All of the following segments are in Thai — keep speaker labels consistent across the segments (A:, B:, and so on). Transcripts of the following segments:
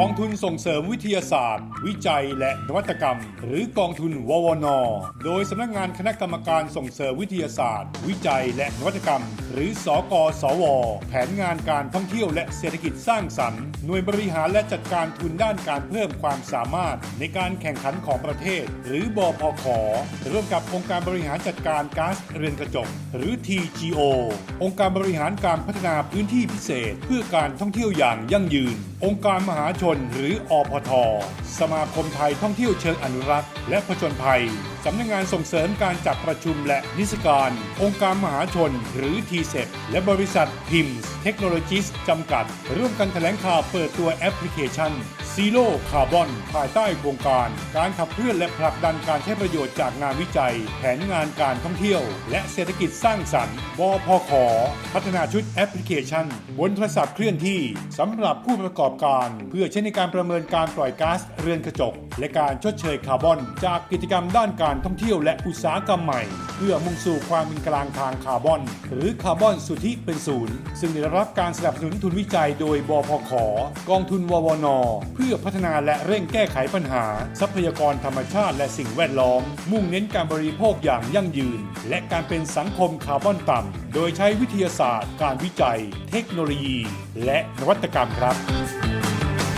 A: กองทุนส่งเสริมวิทยาศาสตร์ วิจัยและนวัตกรรม หรือกองทุนววนโดยสำนักงานคณะกรรมการส่งเสริมวิทยาศาสตร์ วิจัยและนวัตกรรม หรือสกสว แผนงานการท่องเที่ยวและเศรษฐกิจสร้างสรรค์หน่วยบริหารและจัดการทุนด้านการเพิ่มความสามารถในการแข่งขันของประเทศ หรือบพขร่วมกับองค์การบริหารจัดการก๊าซเรือนกระจก หรือ TGO องค์การบริหารการพัฒนาพื้นที่พิเศษ เพื่อการท่องเที่ยวอย่างยั่งยืน องค์การมหาชนหรืออพท สมาคมไทยท่องเที่ยวเชิงอนุรักษ์ และผจญภัย สำนักงานส่งเสริมการจัดประชุมและนิทรรศการ องค์การมหาชนหรือทีเซและบริษัทพิมส์เทคโนโลยีจำกัด ร่วมกันแถลงข่าวเปิดตัวแอปพลิเคชัน Zero Carbon ภายใต้โครงการ การขับเคลื่อนและผลักดันการใช้ประโยชน์จากงานวิจัย แผนงานการท่องเที่ยว และเศรษฐกิจสร้างสรรค์บพขพัฒนาชุดแอปพลิเคชัน บนโทรศัพท์เคลื่อนที่สำหรับผู้ประกอบการ เพื่อใช้ในการประเมินการปล่อยก๊าซเรือนกระจก และการชดเชยคาร์บอน จากกิจกรรมด้านการท่องเที่ยวและอุตสาหกรรมใหม่ เพื่อมุ่งสู่ความเป็นกลางทางคาร์บอน หรือคาร์บอนสุทธิเป็นศูนย์ซึ่งได้รับการสนับสนุนทุนวิจัยโดยบพขกองทุนววนเพื่อพัฒนาและเร่งแก้ไขปัญหา ทรัพยากรธรรมชาติและสิ่งแวดล้อม มุ่งเน้นการบริโภคอย่างยั่งยืน และการเป็นสังคมคาร์บอนต่ำ โดยใช้วิทยาศาสตร์ การวิจัย เทคโนโลยี และนวัตกรรมครับ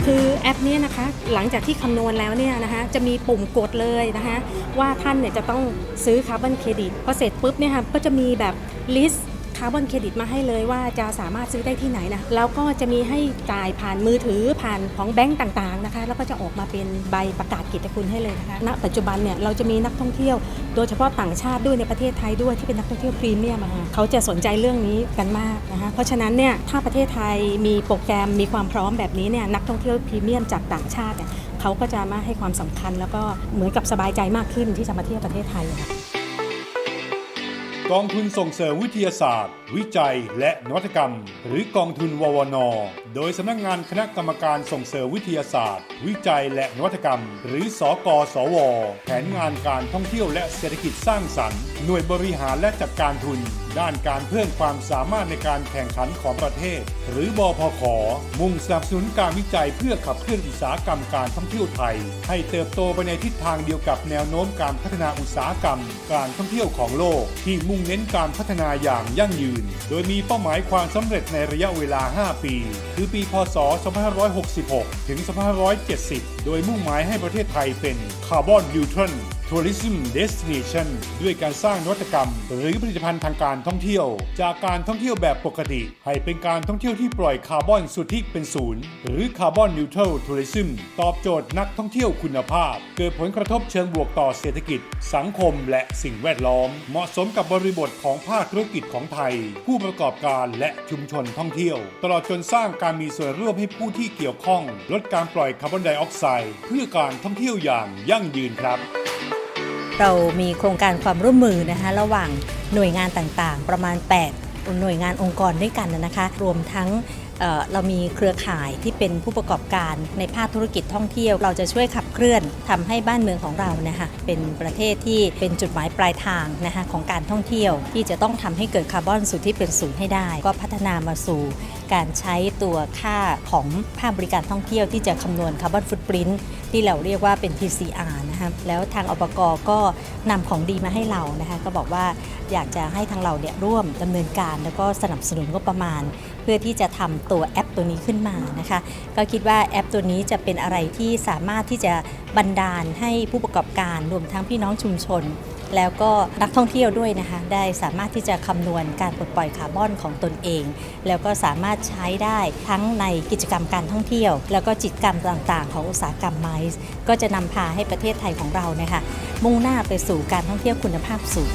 B: คือแอปนี้นะคะหลังจากที่คำนวณแล้วเนี่ยนะคะจะมีปุ่มกดเลยนะคะว่าท่านเนี่ยจะต้องซื้อคาร์บอนเครดิตพอเสร็จปุ๊บเนี่ยค่ะก็จะมีแบบลิสต์ คาร์บอนเครดิตมาให้เลยว่าจะสามารถซื้อได้ที่ไหนนะแล้วก็จะมีให้จ่ายผ่านมือถือผ่านของแบงก์ต่างๆนะคะแล้วก็จะออกมาเป็นใบประกาศกิจคุณให้เลยนะคะณปัจจุบันเนี่ยเราจะมีนักท่องเที่ยว โดยเฉพาะต่างชาติด้วยในประเทศไทยด้วยที่เป็นนักท่องเที่ยวพรีเมียมเขาจะสนใจเรื่องนี้กันมากนะคะเพราะฉะนั้นเนี่ยถ้าประเทศไทยมีโปรแกรมมีความพร้อมแบบนี้เนี่ยนักท่องเที่ยวพรีเมียมจากต่างชาติเนี่ยเขาก็จะมาให้ความสำคัญแล้วก็เหมือนกับสบายใจมากขึ้นที่จะมาเที่ยวประเทศไทยะะ
A: กองทุนส่งเสริมวิทยาศาสตร์ วิจัยและนวัตกรรม หรือกองทุนววนโดยสำนักงานคณะกรรมการส่งเสริมวิทยาศาสตร์ วิจัยและนวัตกรรม หรือสกสว แผนงานการท่องเที่ยวและเศรษฐกิจสร้างสรรค์ หน่วยบริหารและจัดการทุน ด้านการเพิ่มความสามารถในการแข่งขันของประเทศ หรือบพขมุ่งสนับสนุนการวิจัยเพื่อขับเคลื่อนอุตสาหกรรมการท่องเที่ยวไทย ให้เติบโตไปในทิศทางเดียวกับแนวโน้มการพัฒนาอุตสาหกรรม การท่องเที่ยวของโลก ที่มุ่งเน้นการพัฒนาอย่างยั่งยืน โดยมีเป้าหมายความสำเร็จในระยะเวลา 5 ปีคือปีพศ 2566 ถึง 2570 โดยมุ่งหมายให้ประเทศไทยเป็นคาร์บอนนิวทรัล Tourism Destination ด้วยการสร้างนวัตกรรม หรือผลิตภัณฑ์ทางการท่องเที่ยว จากการท่องเที่ยวแบบปกติ ให้เป็นการท่องเที่ยวที่ปล่อยคาร์บอนสุทธิเป็นศูนย์ หรือคาร์บอนนิวทรัลทัวริซึมตอบโจทย์นักท่องเที่ยวคุณภาพ เกิดผลกระทบเชิงบวกต่อเศรษฐกิจ สังคมและสิ่งแวดล้อม เหมาะสมกับบริบทของภาคธุรกิจของไทย ผู้ประกอบการและชุมชนท่องเที่ยว ตลอดจนสร้างการมีส่วนร่วมให้ผู้ที่เกี่ยวข้อง ลดการปล่อยคาร์บอนไดออกไซด์เพื่อการท่องเที่ยวอย่างยั่งยืนครับ
C: เรามีโครงการความร่วมมือนะคะระหว่างหน่วยงานต่างๆ ประมาณ 8 หน่วยงานองค์กรด้วยกันนะคะ รวมทั้ง เเรามีเครือข่ายที่เป็นผู้ประกอบการในภาคธุรกิจท่องเที่ยว เราจะช่วยขับเคลื่อนทำให้บ้านเมืองของเรานะคะเป็นประเทศที่เป็นจุดหมายปลายทางนะคะของการท่องเที่ยว ที่จะต้องทำให้เกิดคาร์บอนสุทธิเป็นศูนย์ให้ได้ ก็พัฒนามาสู่การใช้ตัวค่าของภาคบริการท่องเที่ยวที่จะคำนวณคาร์บอนฟุตปรินท์ที่เราเรียกว่าเป็น TCR นะคะแล้วทางอปกก็นำของดีมาให้เรานะคะก็บอกว่าอยากจะให้ทางเราเนี่ยร่วมดำเนินการแล้วก็สนับสนุนงบประมาณ พื่อที่จะทำตัวแอปตัวนี้ขึ้นมานะคะ ก็คิดว่าแอปตัวนี้จะเป็นอะไรที่สามารถที่จะบันดาลให้ผู้ประกอบการรวมทั้งพี่น้องชุมชน แล้วก็นักท่องเที่ยวด้วยนะคะ ได้สามารถที่จะคำนวณการปลดปล่อยคาร์บอนของตนเอง แล้วก็สามารถใช้ได้ทั้งในกิจกรรมการท่องเที่ยว แล้วก็กิจกรรมต่างๆ ของอุตสาหกรรมไมซ์ก็จะนำพาให้ประเทศไทยของเรานะคะมุ่งหน้าไปสู่การท่องเที่ยวคุณภาพสูง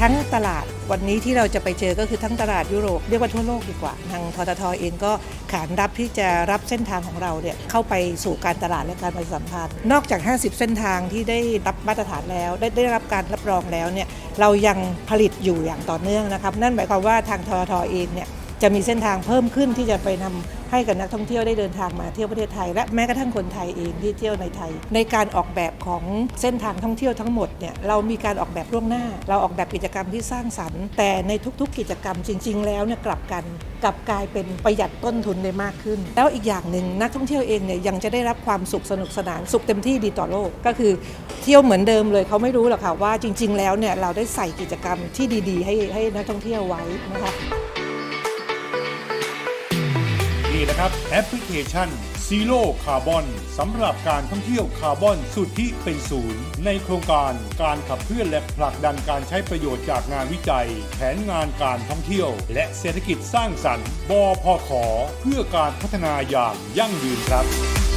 D: ทั้งตลาด วันนี้ที่เราจะไปเจอก็คือทั้งตลาดยุโรปเรียกว่าทั่วโลกดีกว่า ทางทททเองก็ขานรับที่จะรับเส้นทางของเราเนี่ยเข้าไปสู่การตลาดและการประชาสัมพันธ์นอกจาก 50 เส้นทางที่ได้รับมาตรฐานแล้ว ได้ได้รับการรับรองแล้วเนี่ยเรายังผลิตอยู่อย่างต่อเนื่องนะครับนั่นหมายความว่าทางทททเองเนี่ย จะมีเส้นทางเพิ่มขึ้นที่จะไปนำให้กับนักท่องเที่ยวได้เดินทางมาเที่ยวประเทศไทย และแม้กระทั่งคนไทยเองที่เที่ยวในไทย ในการออกแบบของเส้นทางท่องเที่ยวทั้งหมดเนี่ยเรามีการออกแบบล่วงหน้า เราออกแบบกิจกรรมที่สร้างสรรค์ แต่ในทุกๆ กิจกรรมจริง ๆ แล้วเนี่ยกลับกันกลับกลายเป็นประหยัดต้นทุนได้มากขึ้น แล้วอีกอย่างหนึ่งนักท่องเที่ยวเองเนี่ยยังจะได้รับความสุขสนุกสนานสุขเต็มที่ดีต่อโลกก็คือเที่ยวเหมือนเดิมเลยเขาไม่รู้หรอกค่ะว่าจริง ๆ แล้วเนี่ยเราได้ใส่กิจกรรมที่ดี ๆ ให้ให้นักท่องเที่ยวไว้นะคะ
A: นี่นะครับแอปพลิเคชัน Zero Carbon สำหรับการท่องเที่ยวคาร์บอนสุทธิเป็นศูนย์ ในโครงการการขับเคลื่อนและผลักดันการใช้ประโยชน์จากงานวิจัย แผนงานการท่องเที่ยว และเศรษฐกิจสร้างสรรค์บพขเพื่อการพัฒนาอย่างยั่งยืนครับ